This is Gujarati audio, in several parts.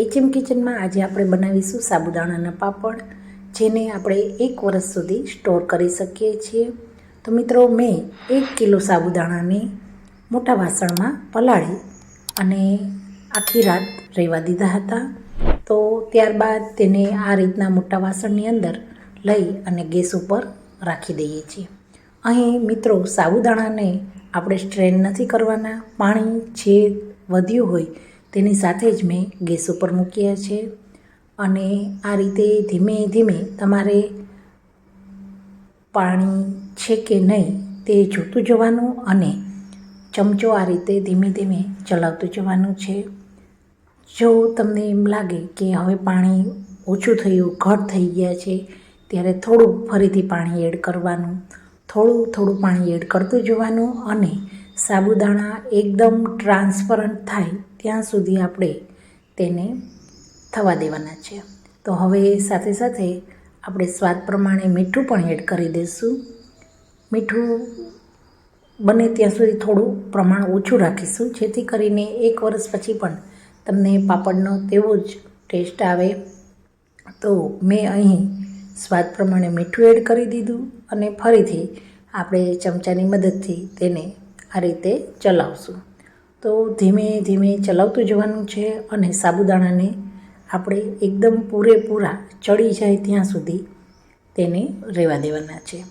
એચએમ કિચનમાં આજે આપણે બનાવીશું સાબુદાણાના પાપડ, જેને આપણે એક વર્ષ સુધી સ્ટોર કરી શકીએ છીએ. તો મિત્રો, મેં એક કિલો સાબુદાણાને મોટા વાસણમાં પલાળી અને આખી રાત રહેવા દીધા હતા. તો ત્યારબાદ તેને આ રીતના મોટા વાસણની અંદર લઈ અને ગેસ ઉપર રાખી દઈએ છીએ. અહીં મિત્રો, સાબુદાણાને આપણે સ્ટ્રેન નથી કરવાના. પાણી જે વધ્યું હોય તેની સાથે જ મેં ગેસ ઉપર મૂક્યા છે અને આ રીતે ધીમે ધીમે તમારે પાણી છે કે નહીં તે જોતું જવાનું અને ચમચો આ રીતે ધીમે ધીમે ચલાવતું જવાનું છે. જો તમને એમ લાગે કે હવે પાણી ઓછું થયું, ઘટ થઈ ગયા છે, ત્યારે થોડું ફરીથી પાણી એડ કરવાનું, થોડું થોડું પાણી એડ કરતું જવાનું અને સાબુદાણા એકદમ ટ્રાન્સપરન્ટ થાય ત્યાં સુધી આપણે તેને થવા દેવાના છે. તો હવે સાથે સાથે આપણે સ્વાદ પ્રમાણે મીઠું પણ એડ કરી દઈશું. મીઠું બને ત્યાં સુધી થોડું પ્રમાણ ઓછું રાખીશું, જેથી કરીને એક વર્ષ પછી પણ તમને પાપડનો તેવો જ ટેસ્ટ આવે. તો મેં અહીં સ્વાદ પ્રમાણે મીઠું એડ કરી દીધું અને ફરીથી આપણે ચમચાની મદદથી તેને આ રીતે ચલાવશું. તો ધીમે ધીમે ચલાવતું જવાનું છે અને સાબુદાણાને આપણે એકદમ પૂરેપૂરા ચડી જાય ત્યાં સુધી તેને રહેવા દેવાના છે.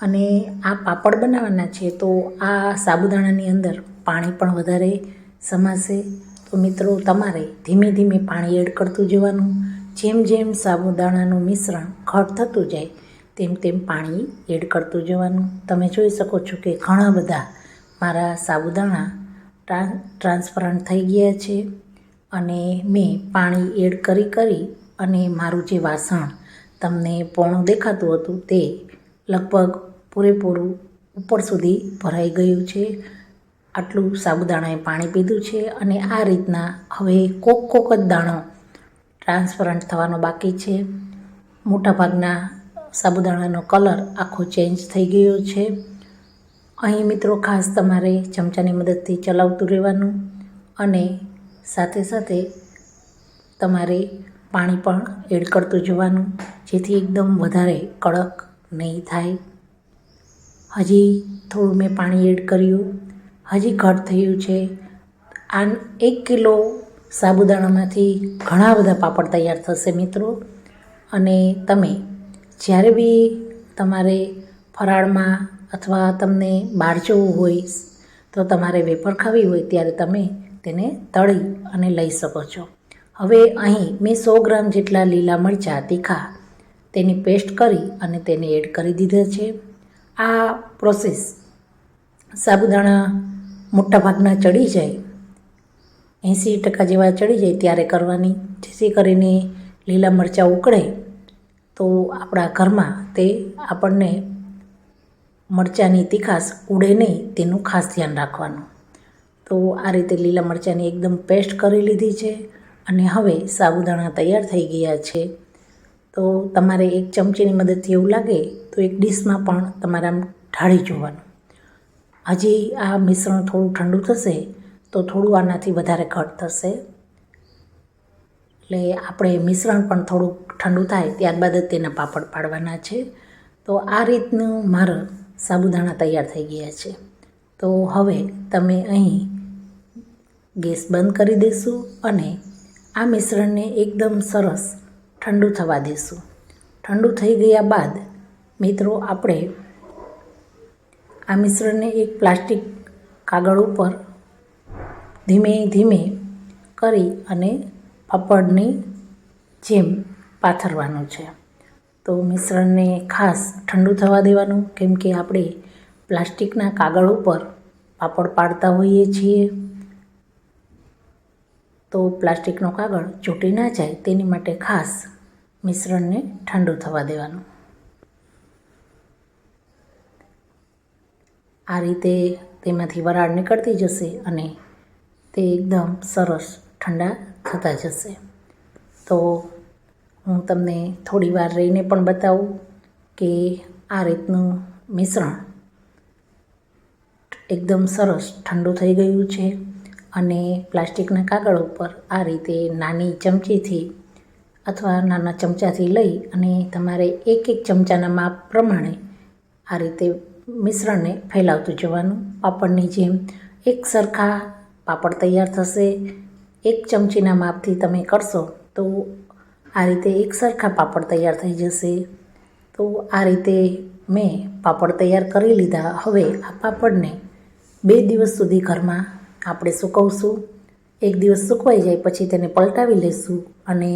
અને આ પાપડ બનાવવાના છે તો આ સાબુદાણાની અંદર પાણી પણ વધારે સમાશે. તો મિત્રો, તમારે ધીમે ધીમે પાણી એડ કરતું જવાનું. જેમ જેમ સાબુદાણાનું મિશ્રણ ઘટ થતું જાય, તેમ તેમ પાણી એડ કરતું જવાનું. તમે જોઈ શકો છો કે ઘણા બધા મારા સાબુદાણા ટ્રાન્સ ટ્રાન્સપરન્ટ થઈ ગયા છે અને મેં પાણી એડ કરી કરી અને મારું જે વાસણ તમને પોણું દેખાતું હતું તે લગભગ પૂરેપૂરું ઉપર સુધી ભરાઈ ગયું છે. આટલું સાબુદાણાએ પાણી પીધું છે અને આ રીતના હવે કોક કોક જ દાણો ટ્રાન્સપરન્ટ થવાનો બાકી છે. મોટાભાગના સાબુદાણાનો કલર આખો ચેન્જ થઈ ગયો છે. અહીં મિત્રો ખાસ તમારે ચમચાની મદદથી ચલાવતું રહેવાનું અને સાથે સાથે તમારે પાણી પણ એડ કરતું જવાનું, જેથી એકદમ વધારે કડક નહીં થાય. હજી થોડું મેં પાણી એડ કર્યું. હજી ઘટ થયું છે. આ એક કિલો સાબુદાણામાંથી ઘણા બધા પાપડ તૈયાર થશે મિત્રો. અને તમે જ્યારે બી તમારે ફરાળમાં અથવા તમને બહાર જવું હોય, તો તમારે વેફર ખાવી હોય, ત્યારે તમે તેને તળી અને લઈ શકો છો. હવે અહીં મેં સો ગ્રામ જેટલા લીલા મરચાં તીખા તેની પેસ્ટ કરી અને તેને એડ કરી દીધા છે. આ પ્રોસેસ સાબુદાણા મોટાભાગના ચડી જાય. એંસી ટકા જેવા ચડી જાય ત્યારે કરવાની. જેથી કરીને લીલા મરચાં ઉકળે, તો આપણા ઘરમાં તે આપણને મરચાંની તીખાશ ઉડે નહીં તેનું ખાસ ધ્યાન રાખવાનું. તો આ રીતે લીલા મરચાંની એકદમ પેસ્ટ કરી લીધી છે અને હવે સાબુદાણા તૈયાર થઈ ગયા છે. તો તમારે એક ચમચીની મદદથી એવું લાગે તો એક ડીશમાં પણ તમારે આમ ઢાળી જોવાનું. હજી આ મિશ્રણ થોડું ઠંડુ થશે તો થોડું આનાથી વધારે ઘટ થશે. એટલે આપણે મિશ્રણ પણ થોડુંક ઠંડુ થાય ત્યારબાદ જ તેના પાપડ પાડવાના છે. તો આ રીતનું મારા સાબુદાણા તૈયાર થઈ ગયા છે. તો હવે તમે અહીં ગેસ બંધ કરી દઈશું અને આ મિશ્રણને એકદમ સરસ ઠંડુ થવા દઈશું ઠંડુ થઈ ગયા બાદ મિત્રો આપણે આ મિશ્રણને એક પ્લાસ્ટિક કાગળ ઉપર ધીમે ધીમે કરી અને પાપડની જેમ પાથરવાનું છે. તો મિશ્રણને ખાસ ઠંડુ થવા દેવાનું, કેમ કે આપણે પ્લાસ્ટિકના કાગળ ઉપર પાપડ પાડતા હોઈએ છીએ. તો પ્લાસ્ટિકનો કાગળ ચૂંટી ના જાય, તેની માટે ખાસ મિશ્રણને ઠંડુ થવા દેવાનું. આ રીતે તેમાંથી વરાળ નીકળતી જશે અને તે એકદમ સરસ ઠંડા થતા જશે. તો હું તમને થોડી વાર રહીને પણ બતાવું કે આ રીતનું મિશ્રણ એકદમ સરસ ઠંડુ થઈ ગયું છે અને પ્લાસ્ટિકના કાગળ ઉપર આ રીતે નાની ચમચીથી અથવા નાના ચમચાથી લઈ અને તમારે એક એક ચમચાના માપ પ્રમાણે આ રીતે મિશ્રણને ફેલાવતું જવાનું પાપડની જેમ એક સરખા પાપડ તૈયાર થશે. એક ચમચીના માપથી તમે કરશો તો આ રીતે એક સરખા પાપડ તૈયાર થઈ જશે. તો આ રીતે મેં પાપડ તૈયાર કરી લીધા. હવે આ પાપડને બે દિવસ સુધી ઘરમાં આપણે સૂકવશું. એક દિવસ સૂકવાઈ જાય, પછી તેને પલટાવી લઈશું અને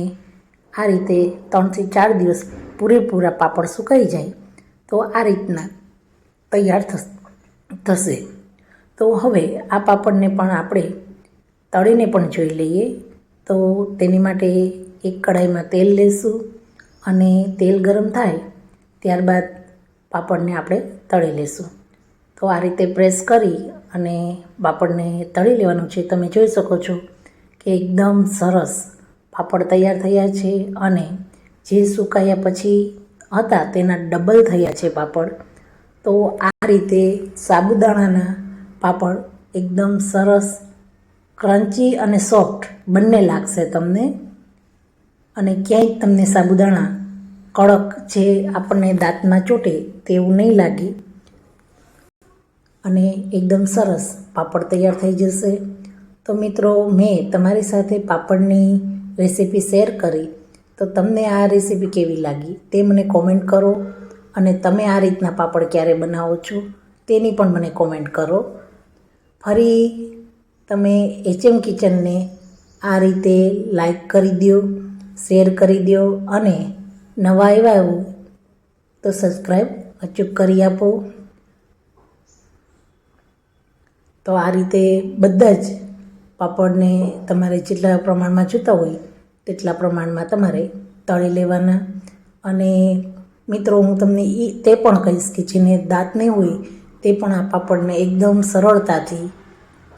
આ રીતે ત્રણથી ચાર દિવસ પૂરેપૂરા પાપડ સુકાઈ જાય. તો આ રીતના તૈયાર થશે. તો હવે આ પાપડને પણ આપણે તળીને પણ જોઈ લઈએ. તો તેની માટે એક કડાઈમાં તેલ લેશું અને તેલ ગરમ થાય ત્યારબાદ પાપડને આપણે તળી લેશું. તો આ રીતે પ્રેસ કરી અને પાપડને તળી લેવાનું છે. તમે જોઈ શકો છો કે એકદમ સરસ પાપડ તૈયાર થયા છે અને જે સુકાયા પછી હતા તેના ડબલ થયા છે પાપડ. તો આ રીતે સાબુદાણાના પાપડ એકદમ સરસ ક્રન્ચી અને સોફ્ટ બંને લાગશે તમને. અને ક્યાંય તમને સાબુદાણા, કડક જે આપણને દાંતમાં ચોટે તેવું નહીં લાગે. અને એકદમ સરસ પાપડ તૈયાર થઈ જશે. તો મિત્રો, મેં તમારી સાથે પાપડની રેસીપી શેર કરી. તો તમને આ રેસીપી કેવી લાગી તે મને કોમેન્ટ કરો. અને તમે આ રીતના પાપડ ક્યારે બનાવો છો તેની પણ મને કોમેન્ટ કરો. ફરી તમે એચએમ કિચનને આ રીતે લાઈક કરી દો શેર કરી દો અને નવા એવા હોય તો સબસ્ક્રાઈબ અચૂક કરી આપો. તો આ રીતે બધા જ પાપડને તમારે જેટલા પ્રમાણમાં જોતા હોય, તેટલા પ્રમાણમાં તમારે તળી લેવાના. અને મિત્રો, હું તમને એ તે પણ કહીશ કે જેને દાંત નહીં હોય, તે પણ આ પાપડને એકદમ સરળતાથી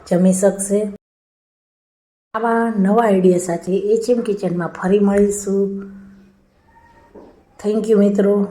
જમી શકશે. આવા નવા આઈડિયા સાથે એચએમ કિચનમાં ફરી મળીશું. થેન્ક યુ મિત્રો.